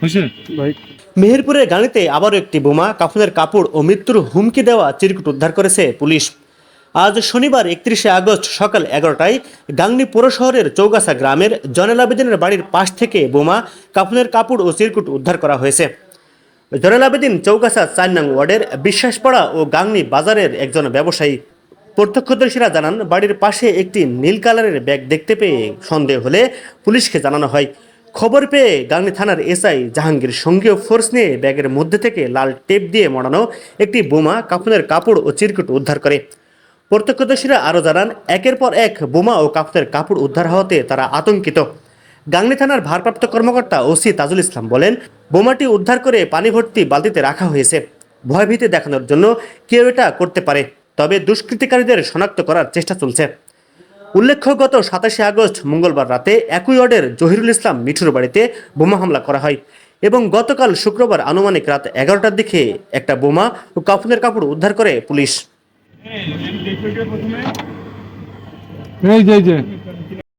হয়েছে? মেহেরপুরের গাড়িতে আবারও একটি বোমা কাফনের কাপড় ও মৃত্যুর হুমকি দেওয়া চিরকুট উদ্ধার করেছে পুলিশ। আজ শনিবার একত্রিশে আগস্ট সকাল এগারোটায় গাংনী পৌরশহরের চৌগাছা গ্রামের জনেল আবেদিনের বাড়ির পাশ থেকে বোমা কাফনের কাপড় ও চিরকুট উদ্ধার করা হয়েছে। জনেল আবেদিন চৌগাছা চার নং ওয়ার্ডের বিশ্বাসপাড়া ও গাংনী বাজারের একজন ব্যবসায়ী। প্রত্যক্ষদর্শীরা জানান বাড়ির পাশে একটি নীল কালারের ব্যাগ দেখতে পেয়ে সন্দেহ হলে পুলিশকে জানানো হয়। খবর পেয়ে গাংনী থানার এসআই জাহাঙ্গীর সঙ্গীয় ফোর্স নিয়ে ব্যাগের মধ্যে থেকে লাল টেপ দিয়ে মোড়ানো একটি বোমা, কাফনের কাপড় ও চিরকুট উদ্ধার করে। প্রত্যক্ষদর্শীরা আরও জানান, একের পর এক বোমা ও কাফনের কাপড় উদ্ধার হওয়াতে তারা আতঙ্কিত। গাংনী থানার ভারপ্রাপ্ত কর্মকর্তা ওসি তাজুল ইসলাম বলেন, বোমাটি উদ্ধার করে পানি ভর্তি বালতিতে রাখা হয়েছে। ভয়ভীতি দেখানোর জন্য কেউ এটা করতে পারে, তবে দুষ্কৃতিকারীদের শনাক্ত করার চেষ্টা চলছে। উল্লেখ্য গত সাতাশে আগস্ট মঙ্গলবার রাতে একই ওয়ার্ডের জহিরুল ইসলাম মিঠুর বাড়িতে বোমা হামলা করা হয় এবং গতকাল শুক্রবার আনুমানিক রাত এগারোটার দিকে একটা বোমা ও কাফনের কাপড় উদ্ধার করে পুলিশ।